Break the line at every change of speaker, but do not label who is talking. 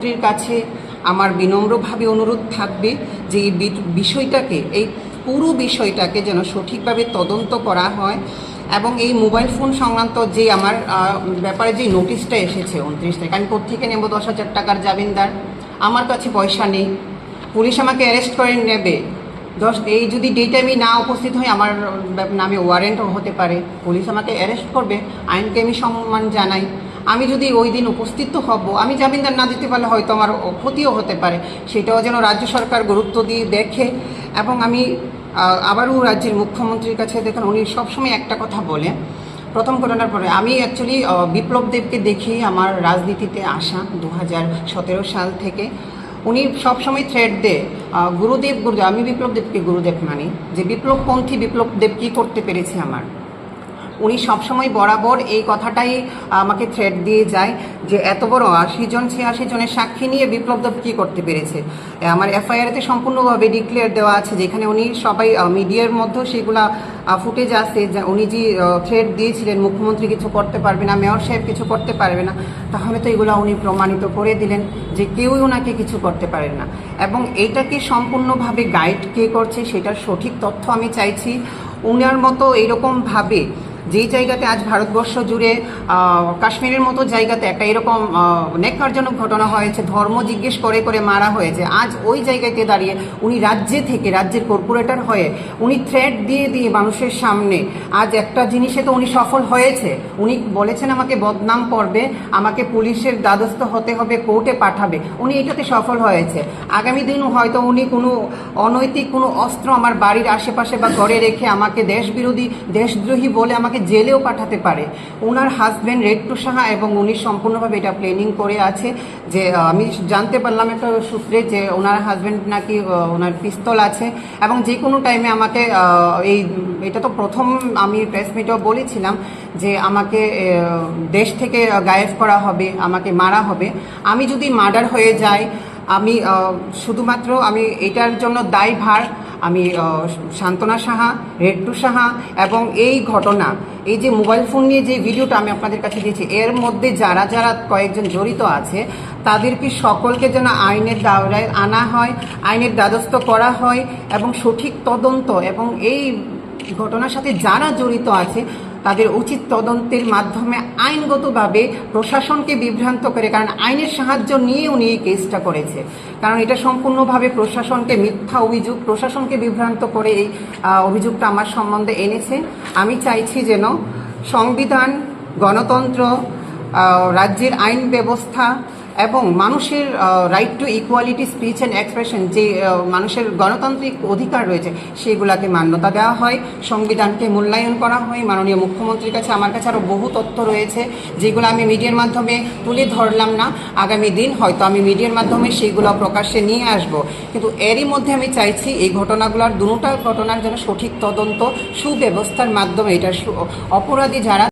মুখ্যমন্ত্রীর কাছে আমার বিনম্রভাবে অনুরোধ থাকবে যে এই বিষয়টাকে, এই পুরো বিষয়টাকে যেন সঠিকভাবে তদন্ত করা হয় এবং এই মোবাইল ফোন সংক্রান্ত যে আমার ব্যাপারে যে নোটিশটা এসেছে উনত্রিশ তারিখ, আমি কোথেকে নেব? দশ হাজার টাকার জামিনদার। আমার কাছে পয়সা নেই। পুলিশ আমাকে অ্যারেস্ট করে নেবে। দশ, এই যদি ডেটে আমি না উপস্থিত হই, আমার নামে ওয়ারেন্টও হতে পারে। পুলিশ আমাকে অ্যারেস্ট করবে। আইনকে আমি সম্মান জানাই। আমি যদি ওই দিন উপস্থিত হব আমি জামিনদার না দিতে পারলে হয়তো আমার ক্ষতিও হতে পারে। সেটাও যেন রাজ্য সরকার গুরুত্ব দিয়ে দেখে এবং আমি আবারও রাজ্যের মুখ্যমন্ত্রীর কাছে দেখেন উনি সবসময় একটা কথা বলে। প্রথম ঘটনার পরে আমি অ্যাকচুয়ালি বিপ্লব দেবকে দেখি আমার রাজনীতিতে আসা দু হাজার সতেরো সাল থেকে। উনি সবসময় থ্রেড আহ, গুরুদেব গুরুদেব আমি বিপ্লব দেবকে গুরুদেব মানি। যে বিপ্লবপন্থী বিপ্লব দেব কী করতে পেরেছে আমার? উনি সবসময় বরাবর এই কথাটাই আমাকে থ্রেড দিয়ে যায় যে এত বড় আশি জন, ছিয়াশি জনের সাক্ষী নিয়ে বিপ্লব দেব কী করতে পেরেছে? আমার এফআইআরতে সম্পূর্ণভাবে ডিক্লেয়ার দেওয়া আছে যেখানে উনি সবাই মিডিয়ার মধ্যেও সেগুলা ফুটেজ আছে যে উনি যে থ্রেড দিয়েছিলেন, মুখ্যমন্ত্রী কিছু করতে পারবে না, মেয়র সাহেব কিছু করতে পারবে না, তাহলে তো এগুলো উনি প্রমাণিত করে দিলেন যে কেউই ওনাকে কিছু করতে পারেন না। এবং এইটাকে সম্পূর্ণভাবে গাইড কে করছে সেটার সঠিক তথ্য আমি চাইছি। উনার মতো এইরকমভাবে যেই জায়গাতে আজ ভারতবর্ষ জুড়ে কাশ্মীরের মতো জায়গাতে একটা এরকম আহ, ন্যাক্কারজনক ঘটনা হয়েছে ধর্ম জিজ্ঞেস করে করে মারা হয়েছে। আজ ওই জায়গাতে দাঁড়িয়ে উনি রাজ্যে থেকে রাজ্যের কর্পোরেটর হয়ে উনি থ্রেড দিয়ে দিয়ে মানুষের সামনে আজ একটা জিনিসে তো উনি সফল হয়েছে। উনি বলেছেন আমাকে বদনাম করবে আমাকে পুলিশের দ্বাদস্থ হতে হবে কোর্টে পাঠাবে। উনি এটাতে সফল হয়েছে। আগামী দিন হয়তো উনি কোনো অনৈতিক কোনো অস্ত্র আমার বাড়ির আশেপাশে বা ঘরে রেখে আমাকে দেশবিরোধী দেশদ্রোহী বলে আমাকে জেলেও পাঠাতে পারে। ওনার হাজব্যান্ড রেট্টু সাহা এবং উনি সম্পূর্ণভাবে এটা প্ল্যানিং করে আছে যে আমি জানতে পারলাম একটা সূত্রে যে ওনার হাজব্যান্ড নাকি ওনার পিস্তল আছে এবং যে কোনো টাইমে আমাকে এই, এটা তো প্রথম আমি প্রেস মিটেও বলেছিলাম যে আমাকে দেশ থেকে গায়েব করা হবে, আমাকে মারা হবে। আমি যদি মার্ডার হয়ে যাই আমি শুধুমাত্র আমি এটার জন্য দায়ভার আমি শান্তনা সাহা, রেড্ডু সাহা এবং এই ঘটনা, এই যে মোবাইল ফোন নিয়ে যে ভিডিওটা আমি আপনাদের কাছে দিয়েছি, এর মধ্যে যারা যারা কয়েকজন জড়িত আছে, তাদেরকে সকলকে যেন আইনের দাওরায় আনা হয়, আইনের দ্বাদস্থ করা হয় এবং সঠিক তদন্ত এবং এই ঘটনার সাথে যারা জড়িত আছে তাদের উচিত তদন্তের মাধ্যমে আইনগতভাবে প্রশাসনকে বিভ্রান্ত করে, কারণ আইনের সাহায্য নিয়ে উনি এই কেসটা করেছে। কারণ এটা সম্পূর্ণভাবে প্রশাসনকে মিথ্যা অভিযোগ, প্রশাসনকে বিভ্রান্ত করে এই অভিযোগটা আমার সম্বন্ধে এনেছে। আমি চাইছি যেন সংবিধান, গণতন্ত্র রাজ্যের আইন ব্যবস্থা এবং মানুষের right to equality speech and expression যে মানুষের গণতান্ত্রিক অধিকার রয়েছে, সেগুলাকে মান্যতা দেওয়া হয়, সংবিধানকে মূল্যায়ন করা হয়। মাননীয় মুখ্যমন্ত্রীর কাছে আমার কাছে আরও বহু তথ্য রয়েছে, যেগুলো আমি মিডিয়ার মাধ্যমে তুলে ধরলাম না। আগামী দিন হয়তো আমি মিডিয়ার মাধ্যমে সেইগুলো প্রকাশ্যে নিয়ে আসব। কিন্তু এরই মধ্যে আমি চাইছি এই ঘটনাগুলোর দুটা ঘটনার যেন সঠিক তদন্ত, সুব্যবস্থার মাধ্যমে, এটা অপরাধী যারা